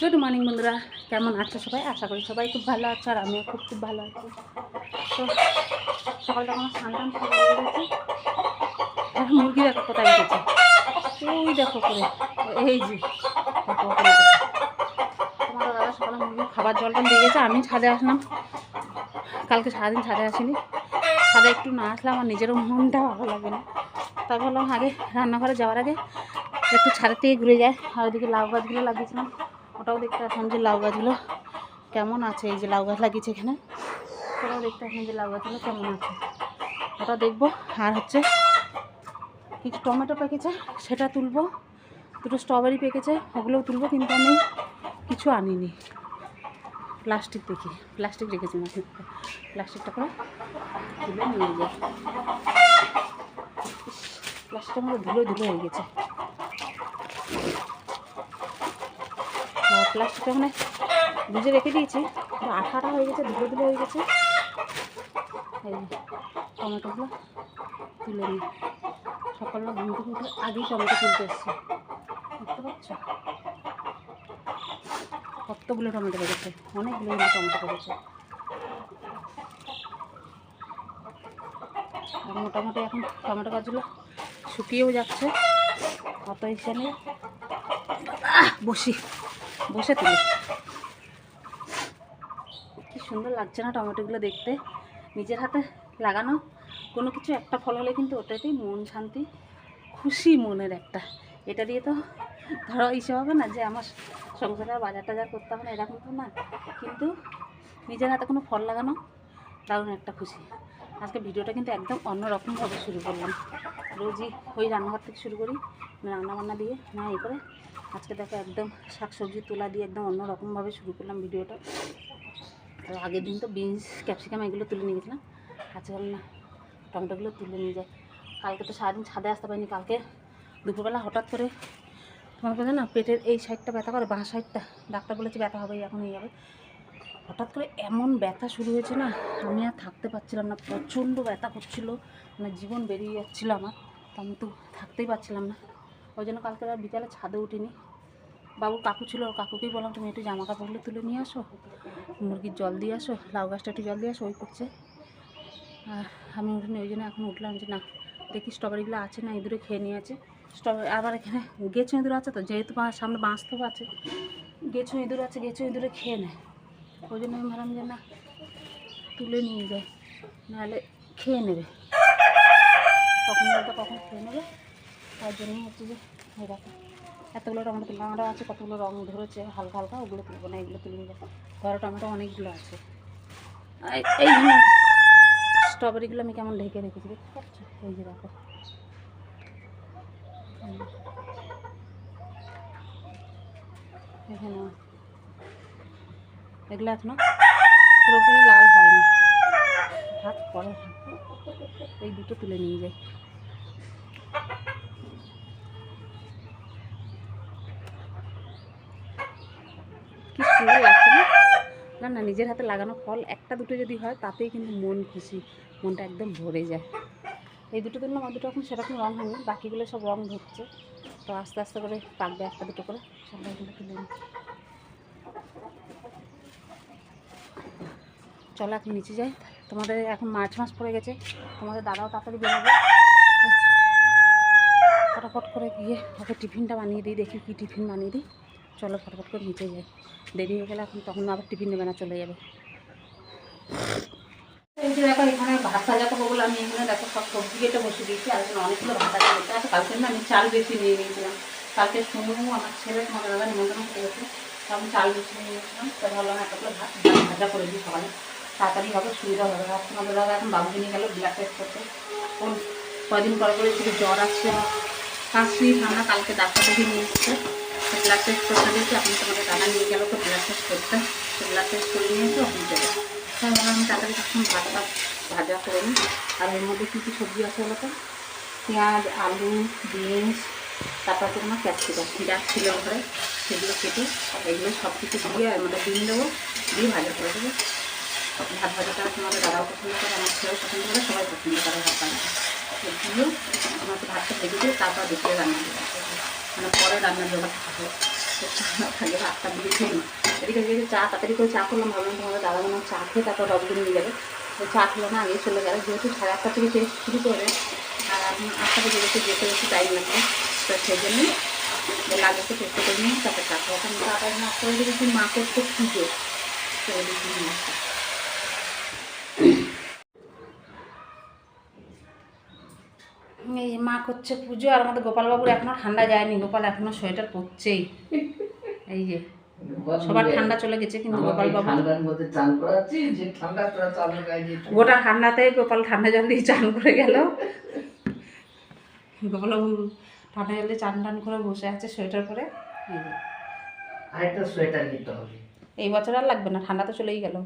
Good morning বন্ধুরা। কেমন আছো সবাই? আশা করি সবাই খুব ভালো আছো আর আমিও খুব খুব ভালো আছি। তো সকালটা আমার স্নান টান হয়ে গেছে। আর মুরগি দেখো কোথায় গেছে ওই দেখো করে। এই যে তোমার দাদা সকালে মুরগি খাবার জলটা দিয়ে গেছে, আমি ছাদে আসলাম। কালকে সারাদিন ছাদে আসিনি। ছাদে একটু না আসলে আমার নিজেরও মনটা ভালো লাগে না। তাই ভাবলাম আগে রান্নাঘরে যাওয়ার আগে একটু ছাদের থেকে ঘুরে যায় আর ওইদিকে লাউ গাছগুলো লাগিয়েছিলাম। ওটাও দেখতে আসলাম যে লাউ গাছগুলো কেমন আছে, এই যে লাউ গাছ লাগিয়েছে এখানে। ওটাও দেখতে আসলাম যে লাউ গাছগুলো কেমন আছে। ওটা দেখব, আর হচ্ছে কিছু টমেটো পেকেছে সেটা তুলবো। দুটো স্ট্রবেরি পেকেছে, ওগুলোও তুলবো, কিন্তু আমি কিছু আনিনি। প্লাস্টিক দেখি, প্লাস্টিক রেখেছি মাঠে প্লাস্টিকটা করে তুলে নিয়ে যাই। প্লাস্টিকটা মধ্যে ধুলো ধুলো হয়ে গেছে। প্লাস্টিকটা মানে বুঝে রেখে দিয়েছি, কিন্তু আঠা আঠা হয়ে গেছে, ধুলো ধুলো হয়ে গেছে। টমেটোগুলো তুলে নিই। সকালবেলা ঘুম থেকে উঠে আগেই টমেটো তুলতে এসছি। দেখতে পাচ্ছ? কতগুলো টমেটো পেকেছে অনেকগুলো টমেটো পেকেছে আর মোটামুটি এখন টমেটো গাছগুলো শুকিয়েও যাচ্ছে। অত নেই বসি। বসে তুলি কি সুন্দর লাগছে না টমেটোগুলো দেখতে? নিজের হাতে লাগানো কোনো কিছু, একটা ফল হলে কিন্তু ওটাতেই মন শান্তি, খুশি মনের একটা। এটা দিয়ে তো ধরো হিসেবে হবে না যে আমার সংসারে বাজার টাজার করতে হবে না, এরকম তো না। কিন্তু নিজের হাতে কোনো ফল লাগানো দারুণ একটা খুশি। আজকে ভিডিওটা কিন্তু একদম অন্যরকমভাবে শুরু করলাম। রোজই ওই রান্নাঘর থেকে শুরু করি রান্না বান্না দিয়ে, না এই করে। আজকে দেখো একদম শাক সবজি তোলা দিয়ে একদম অন্যরকমভাবে শুরু করলাম ভিডিওটা। তো আগের দিন তো বিনস, ক্যাপসিকাম এগুলো তুলে নিয়ে গেছিলাম। আজকে না, টমেটোগুলো তুলে নিয়ে যাই। কালকে তো সারাদিন ছাদে আসতে পারিনি, কালকে দুপুরবেলা হঠাৎ করে তোমার কাছে না, পেটের এই সাইডটা ব্যথা করে, বাঁ সাইডটা। ডাক্তার বলেছে ব্যথা হবে এখন হয়ে যাবে। হঠাৎ করে এমন ব্যথা শুরু হয়েছে না, আমি আর থাকতে পারছিলাম না, প্রচণ্ড ব্যথা করছিল মানে জীবন বেরিয়ে যাচ্ছিল আমার, তো আমি তো থাকতেই পারছিলাম না। ওই জন্য কালকে আর বিকালে ছাদে উঠিনি। বাবু কাকু ছিল, ওর কাকুকেই বললাম, তুমি একটু জামা কাপড়গুলো তুলে নিয়ে আসো, মুরগির জল দিয়ে আসো, লাউ গাছটা একটু জল দিয়ে আসো, ওই করছে। আর আমি উঠিনি ওই জন্য এখন উঠলাম যে, না, দেখি স্ট্রবেরিগুলো আছে না, ইঁদুরে খেয়ে নিয়ে আছে। স্ট্রবেরি আবার এখানে গেছো ইঁদুর আছে তো, যেহেতু সামনে বাঁশ তো আছে গেছো ইঁদুর আছে গেছো ইঁদুরে খেয়ে নেয়। ওই জন্য আমি ভাবলাম যে না, তুলে নিয়ে যাই নাহলে খেয়ে নেবে। কখন বলতে কখন খেয়ে নেবে? তার জন্যই হচ্ছে যে, এই দেখো, এতগুলো টমেটো আরও আছে, কতগুলো রং ধরেছে, হালকা হালকা, ওগুলো তুলবো না এগুলো তুলে নিয়ে যাব। ঘরে টমেটো অনেকগুলো আছে। এই- স্ট্রবেরিগুলো আমি কেমন ঢেকে রেখেছি, দেখতে পাচ্ছ? এই যে দেখো। এখানে এগুলো এখনও পুরোপুরি লাল হয়নি। থাক পরে। এই দুটো তুলে নিয়ে যাই। কি সুন্দর লাগছে না? না না, নিজের হাতে লাগানো ফল একটা দুটো যদি হয়, তাতেই কিন্তু মন খুশি, মনটা একদম ভরে যায়। এই দুটো তুললাম, আর দুটো এখন সেরকম রং হয়নি, বাকিগুলো সব রং ধরছে। তো আস্তে আস্তে করে পাকবে একটা দুটো করে। সবাইগুলো তুলে নিই। চলো এখন নিচে যাই। তোমাদের এখন মার্চ মাস পড়ে গেছে। তোমাদের দাদাও তাড়াতাড়ি বেরোবে। ফটাফট করে গিয়ে ওকে টিফিনটা বানিয়ে দিই, দেখি কি টিফিন বানিয়ে দিই। চলো ফটাফট করে নিচে যাই। দেরি হয়ে গেলে এখন তখন আবার টিফিন নেবে না, চলে যাবে। এই দেখো, এখানে ভাত ভাজা করব বলে আমি এখানে দেখো সব সবজি কেটে বসে দিয়েছি, আর এখানে অনেকগুলো ভাত ভাজা করতে আছে কালকে না আমি চাল বেশি নিয়ে নিয়েছিলাম। কালকে শুনব, আমার ছেলে তোমাদের দাদা নিমন্ত্রণ করতে গেছে তো আমি চাল বেশি নিয়ে নিয়েছিলাম। তো ভাবলাম ভাত ভাত ভাজা করে দিই সকালে তাড়াতাড়ি হবে, সুবিধা হবে আর তোমাদের দাদা এখন বাবুকে নিয়ে গেল ব্লাড টেস্ট করতে। ওর কদিন পর করে শুধু জ্বর আসছে কাশি ঠান্ডা কালকে ডাক্তার দেখে নিয়ে এসছে। তো ব্লাড টেস্ট করতে দিয়েছি আপনি তোমাদের দাদা নিয়ে গেল তো ব্লাড টেস্ট করতে। তো ব্লাড টেস্ট করে নিয়েছে ওখানে যাবে তাই ভাবলাম আমি তাড়াতাড়ি তখন ভাতটা ভাজা করে নিই। আর এর মধ্যে কী কী সবজি আছে বলো তো? পেঁয়াজ, আলু, বিনস, তারপর তোমার ক্যাপসিকাম। যা ছিল ঘরে, সেগুলো কেটে, এগুলো সব কিছু দিয়ে এর মধ্যে ডিম দেবো, দিয়ে ভাজা করে দেবো। ভাত ভাজাটা তোমাদের দাদাও পছন্দ করে, আমার ছেলেও পছন্দ করে, সবাই পছন্দ করে ভাত ভাজাটা দিয়ে আমাকে ভাতটা ভেজে দিয়ে তারপর দুপুরে রান্না মানে পরে রান্নার জোগাড় থাকে থাকে আটটার দিকে খেয়ে নিই। এদিকে চা, তাড়াতাড়ি করে চা করলাম, ভাবলাম তোমাদের দাদা বোন চা খেয়ে তারপর রজগুলো নিয়ে যাবে। তো চা খেলো না আগে চলে গেল যেহেতু সাড়ে আটটা থেকে টেস্ট শুরু করে, আর এখন আটটা থেকে যেতে যেতে বেশি টাইম লাগবে, তো সেই জন্যই লাগে একটু টেস্ট করে নিই তারপর চা খাওয়া কারণ চাটা না করে দেখেছি মা করতে পুজো? তো ওদিকে নিয়ে আসা এই মা করছে পুজো আর আমাদের গোপালবাবুর এখনও ঠান্ডা যায়নি। গোপাল এখনও সোয়েটার পরছেই। এই যে সবার ঠান্ডা চলে গেছে কিন্তু দিয়ে ঠান্ডা। গোটা ঠান্ডাতে গোপাল ঠান্ডা জল দিয়ে চান করে গেল। গোপালবাবু ঠান্ডা জল দিয়ে চান টান করে বসে আছে সোয়েটার পরে। আরেকটা সোয়েটার নিতে হবে। এই বছর আর লাগবে না ঠান্ডা তো চলেই গেল।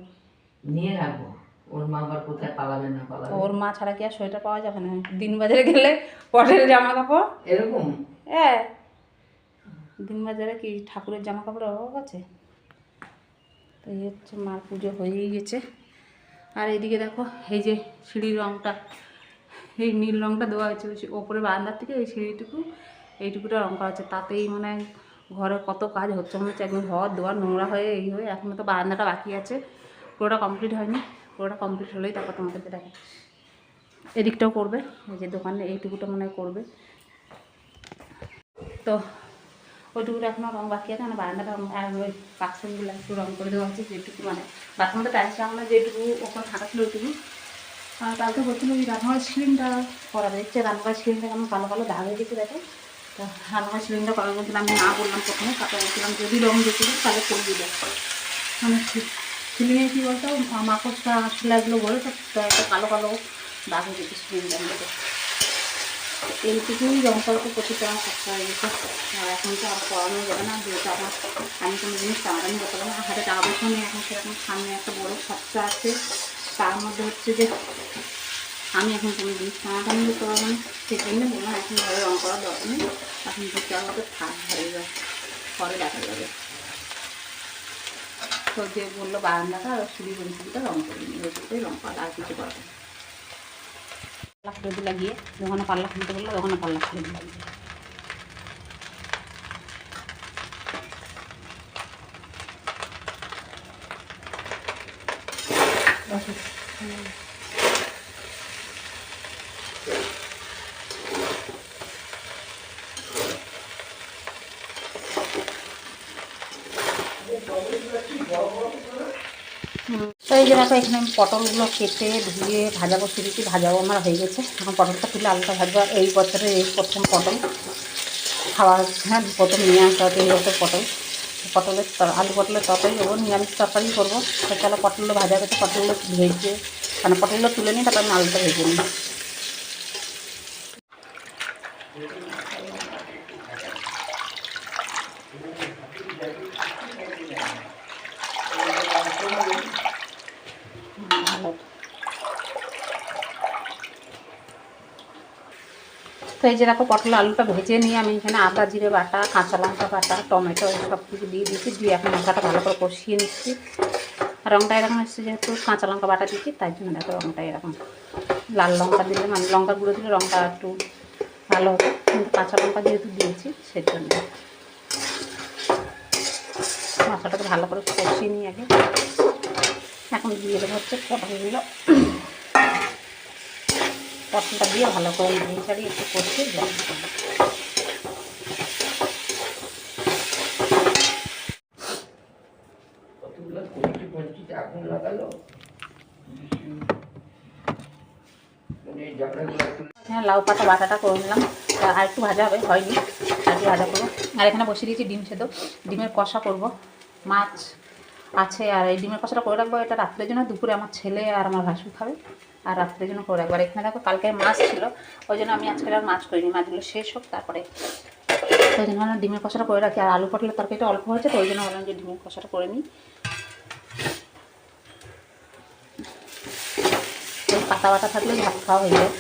নিয়ে রাখব। ওর মা আবার কোথায় পালাবে না পালাবে? ওর মা ছাড়া কি আর সোয়েটার পাওয়া যাবে না? দিন বাজারে গেলে পটের জামা কাপড় এরকম? হ্যাঁ দিন বাজারে কি ঠাকুরের জামা কাপড় অভাব আছে? তো এই হচ্ছে মার পুজো হয়েই গেছে। আর এইদিকে দেখো এই যে সিঁড়ির রঙটা এই নীল রঙটা দেওয়া হয়েছে। ওপরে বারান্দার থেকে এই সিঁড়িটুকু এইটুকুটা রঙ করা হচ্ছে। তাতেই মানে ঘরে কত কাজ হচ্ছে। মনে হচ্ছে একদম ঘর দোয়ার নোংরা হয়ে এই হয়ে এখনও তো বারান্দাটা বাকি আছে। পুরোটা কমপ্লিট হয়নি। পুরোটা কমপ্লিট হলেই তারপর তোমাদেরকে দেখে এদিকটাও করবে, এই যে দোকানে এইটুকুটা মনে করবে। তো ওইটুকুটা এখনও রং বাকি আছে মানে বারান্দাটা আর ওই বাথরুমগুলো একটু রং করে দেওয়া হচ্ছে যেটুকু মানে বাথরুমটা টাইলস লাগানো যেটুকু ওখানে থাকা ছিল ওইটুকু। আর কালকে বলছিল ওই রান্নাঘরের সিলিংটা করা দেখছে রান্নাঘরের সিলিংটা কেমন কালো কালো দাগ হয়ে গেছে, দেখো। তো রান্নাঘরের সিলিংটা করার বলছিলাম আমি না বললাম প্রথমে, তারপরে বলছিলাম যদি রং দিতে তাহলে করে দিবে। মানে সিলিংয়ে কী বলতো? মা- মাকড়সা শিলাগুলো বলে তো একটা কালো কালো দাগ হয়ে গেছে সিলিংটার মধ্যে এইটুকুই করাতে প্রচুর টাকা খরচা হয়ে গেছে আর এখন তো আর করানো যাবে না, যেহেতু আমার আমি কোনো জিনিস টানাটানি করতে পারব না। হাতে টাকা পয়সা নেই এখন, সেরকম সামনে একটা বড় খরচা আছে। তার মধ্যে হচ্ছে যে, আমি এখন কোনো জিনিস টানাটানি করতে পারব না। সেই জন্য বললাম, এখন ঘরে রং করার দরকার নেই। এখন ঘুরতে মতো থাক ঘরে যায় পরে দেখা যাবে। তো বলল বারান্দাটা, আর সিঁড়ি পরিস্থিতিটা রং করে নিই ওইটুকুই রং করা আর কিছু করা নেই। পাল্লা ফুলে দিলা গিয়ে দোকানে পাল্লা খুলতে বলল তখন পাল্লা ফুলে দিলাম তো এই যে দেখো, এখানে আমি পটলগুলো কেটে ধুয়ে ভাজাবো বসিয়ে দিচ্ছি ভাজাও আমার হয়ে গেছে। এখন পটলটা তুলে আলুটা ভাজবা। এই বছরের এই প্রথম পটল খাওয়া হ্যাঁ প্রথম নিয়ে আসা হবে এই বছর পটল। পটলের আলু পটলের তরকারি করব, নিরামিষ তরকারি করব। তাহলে পটলগুলো ভাজা গেছে, পটলগুলো ভেজে মানে পটলগুলো তুলে নিই তারপর আমি আলুটা ভেজে নিই ভালো তো এই যে দেখো, পটল আলুটা ভেজে নিয়ে আমি এখানে আদা, জিরে বাটা, কাঁচা লঙ্কা বাটা, টমেটো সব কিছু দিয়ে দিয়েছি। দিয়ে এখন লঙ্কাটা ভালো করে কষিয়ে নিচ্ছি। রঙটা এরকম এসছে যেহেতু, কাঁচা লঙ্কা বাটা দিচ্ছি তাই জন্য দেখো রঙটা এরকম। লাল লঙ্কা দিলে মানে লঙ্কা গুঁড়ো দিলে রঙটা একটু ভালো হতো কিন্তু কাঁচা লঙ্কা যেহেতু দিয়েছি, সেই জন্য। মশলাটাকে ভালো করে কষিয়ে নিই আগে। এখন দিয়ে দেবো হচ্ছে পটলগুলো। পটলটা দিয়ে ভালো করে নিয়ে ছাড়িয়ে একটু কষিয়ে জল মানে হ্যাঁ লাউ পাতা বাটাটা করে নিলাম। আর একটু ভাজা হবে হয়নি। আর একটু ভাজা করব। আর এখানে বসিয়ে দিয়েছি ডিম সেদ্ধ। ডিমের কষা করব। মাছ আছে আর এই ডিমের কষাটা করে রাখব এটা রাত্রের জন্য। দুপুরে আমার ছেলে আর আমার ভাসু খাবে। আর রাত্রের জন্য করে একবার এখানে দেখো, কালকে মাছ ছিল, ওই জন্য আমি আজকে আর মাছ করিনি, মাছগুলো শেষ হোক তারপরে। ওই জন্য ভাবলাম ডিমের কষাটা করে রাখি, আর আলু পটলের তরকারিটা অল্প হয়েছে তো, ওই জন্য ভাবলাম যে ডিমের কষাটা করে নিই। পাতা বাটা থাকলে ভাত খাওয়া হয়ে যায়।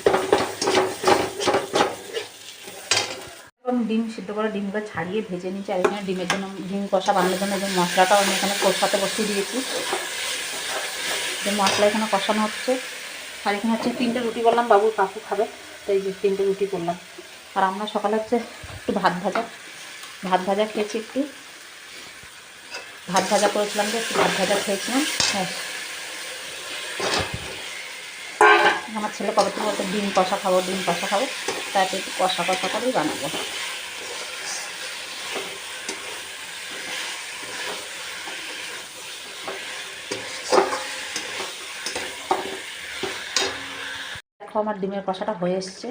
ডিম সিদ্ধ করে ডিমগুলো ছাড়িয়ে ভেজে নিচ্ছি আর এখানে ডিমের জন্য, ডিম কষা, বানানোর জন্য যে মশলাটাও আমি এখানে কষাতে বসিয়ে দিয়েছি। যে মশলা এখানে কষানো হচ্ছে। আর এখানে হচ্ছে তিনটে রুটি করলাম বাবুর কাকু খাবে, তো এই যে তিনটে রুটি করলাম। আর আমরা সকালে হচ্ছে একটু ভাত ভাজা ভাত ভাজা খেয়েছি একটু। ভাত ভাজা করেছিলাম যে একটু ভাত ভাজা খেয়েছিলাম হ্যাঁ। আমার ছেলে কবে থেকে বলতো ডিম কষা খাব, ডিম কষা খাব তাতে একটু কষা কষা করেই বানাবো। আমার ডিমের কষাটা হয়ে এসছে।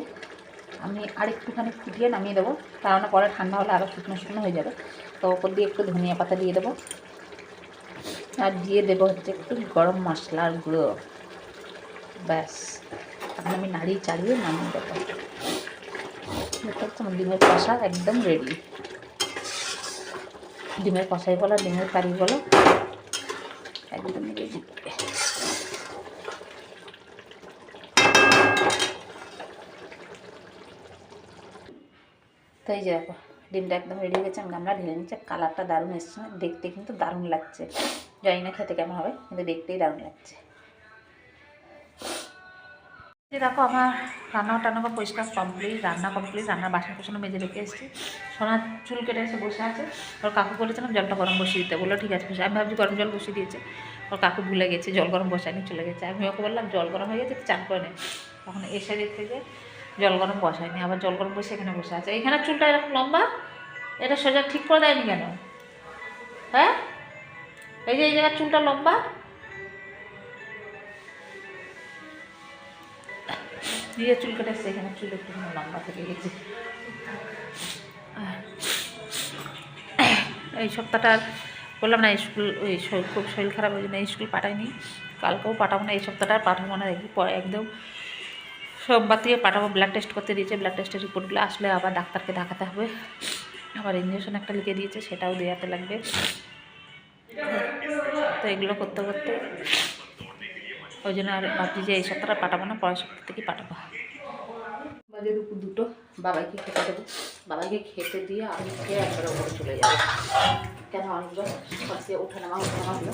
আমি আর একটুখানি ফুটিয়ে নামিয়ে দেবো। কারণ পরে ঠান্ডা হলে আরও শুকনো শুকনো হয়ে যাবে। তো ওপর দিয়ে একটু ধনিয়া পাতা দিয়ে দেবো। আর দিয়ে দেবো হচ্ছে একটু গরম মশলার গুঁড়ো। ব্যাস। এখন আমি নাড়িয়ে চালিয়ে নামিয়ে দেবো। আমার ডিমের কষা একদম রেডি ডিমের কষাই বলো, ডিমের কারি বলো, একদম রেডি তো এই যে দেখো, ডিমটা একদম রেডি হয়ে গেছে, আমি গামলা ঢেলে নিচ্ছে কালারটা দারুণ এসছে দেখতে কিন্তু দারুণ লাগছে। জানি না খেতে কেমন হবে, কিন্তু দেখতেই দারুণ লাগছে। যে দেখো, আমার রান্না টান্না পরিষ্কার কমপ্লিট রান্না কমপ্লিট রান্নার বাসন কোসন মেজে রেখে এসেছি। সোনার চুল কেটে এসে বসে আছে। ওর কাকু বলেছিলাম জলটা গরম বসিয়ে দিতে, বলল, ঠিক আছে আমি ভাবছি গরম জল বসিয়ে দিয়েছে। ওর কাকু ভুলে গেছে, জল গরম বসায়নি, চলে গেছে। আমি ওকে বললাম, জল গরম হয়ে গেছে চান করে নে। তখন এসে দেখতে যে জল গরম বসায়নি, আবার জল গরম বসে এখানে বসে আছে। এখানে চুলটা এরকম লম্বা, এটা সোজা ঠিক করে দেয়নি কেন? হ্যাঁ? এই যে, এই জায়গার চুলটা লম্বা। নিজের চুল কেটে এসছে এখানে চুল একটু লম্বা থেকে গেছে। এই সপ্তাহটা বললাম না স্কুল ওই খুব শরীর খারাপ ওই জন্য স্কুল পাঠাইনি। কালকেও পাঠাবো না, এই সপ্তাহটা পাঠাবো না, দেখি পরে একদম সোমবার থেকে পাঠাবো ব্লাড টেস্ট করতে দিয়েছে ব্লাড টেস্টের রিপোর্টগুলো আসলে আবার ডাক্তারকে দেখাতে হবে। আবার ইঞ্জেকশন একটা লিখে দিয়েছে, সেটাও দেওয়াতে লাগবে। তো এগুলো করতে করতে ওই জন্য আর ভাবছি যে এই সপ্তাহটা পাঠাবো না, পরের সপ্তাহ থেকে পাঠাবো। বাজে দুপুর দুটো, বাবাইকে খেতে দেবো। বাবাইকে খেতে দিয়ে আমি খেয়ে একবার ওপরে চলে যাব। কেন অনেকবার সকালে ওঠা নামা ওঠা নামা হলো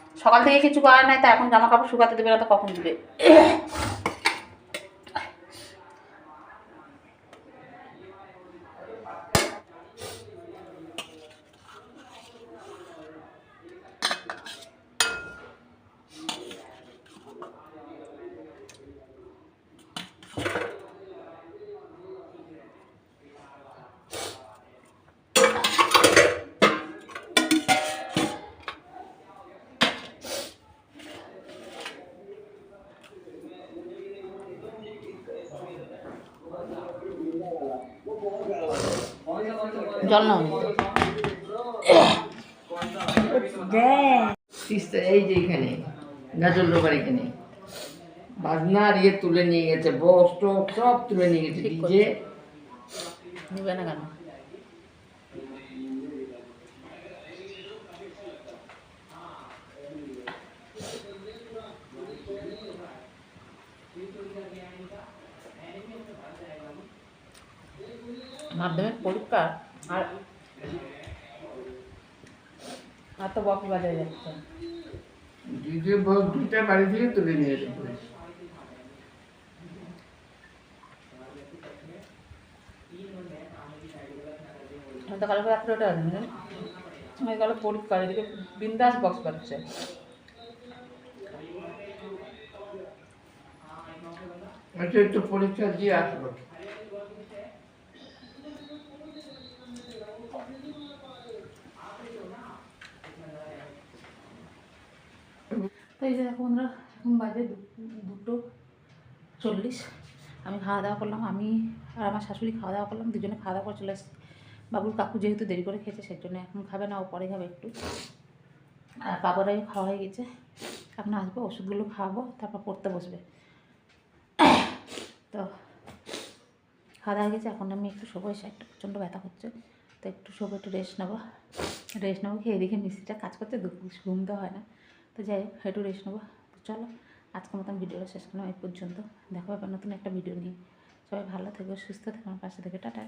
সকাল থেকে কিছু করার নাই, তো এখন জামা কাপড় শুকাতে দেবে না, তো কখন দিবে? জল তিস্তা এই যে এখানে গাজল ডোবার এখানে। বাজনা আর ইয়ে তুলে নিয়ে গেছে বক্স সব তুলে নিয়ে গেছে ডিজে। নিবে না কেন? মাধ্যমিক পরীক্ষা আর আর তো বক্স বাজারে যাচ্ছে। বক্স দুটা বাড়ি থেকে তুলে নিয়ে। আমি তো কালকে রাত্রে ওটা আছে আমি কালো পরীক্ষা এদিকে বিন্দাস বক্স বাজছে আচ্ছা একটু পরীক্ষা দিয়ে আসব। তো এই যে দেখো বন্ধুরা, এখন বাজে দুটো চল্লিশ। আমি খাওয়া দাওয়া করলাম, আমি আর আমার শাশুড়ি খাওয়া দাওয়া করলাম, দুজনে খাওয়া দাওয়া করে চলে এসেছি। বাবুর কাকু যেহেতু দেরি করে খেয়েছে, সেই জন্য এখন খাবে না, ও পরে খাবে একটু। আর বাবারাই খাওয়া হয়ে গেছে। এখন আসব, ওষুধগুলো খাওয়াবো, তারপর পড়তে বসবে। তো খাওয়া দাওয়া গেছে, এখন আমি একটু শোবো, এসে একটা প্রচণ্ড ব্যথা করছে তো একটু শোবো, একটু রেস্ট নেব। রেস্ট নেব, খেয়ে দেখে মিস্ত্রিটা কাজ করতে দু- ঘুম তো হয় না। তো যাই হোক একটু রেস্ট নেব। তো চলো, আজকের মতন ভিডিওটা শেষ করলাম এই পর্যন্ত। দেখো আবার নতুন একটা ভিডিও নিয়ে। সবাই ভালো থেকো, সুস্থ থেকো, আমার পাশে থেকে, টাটা।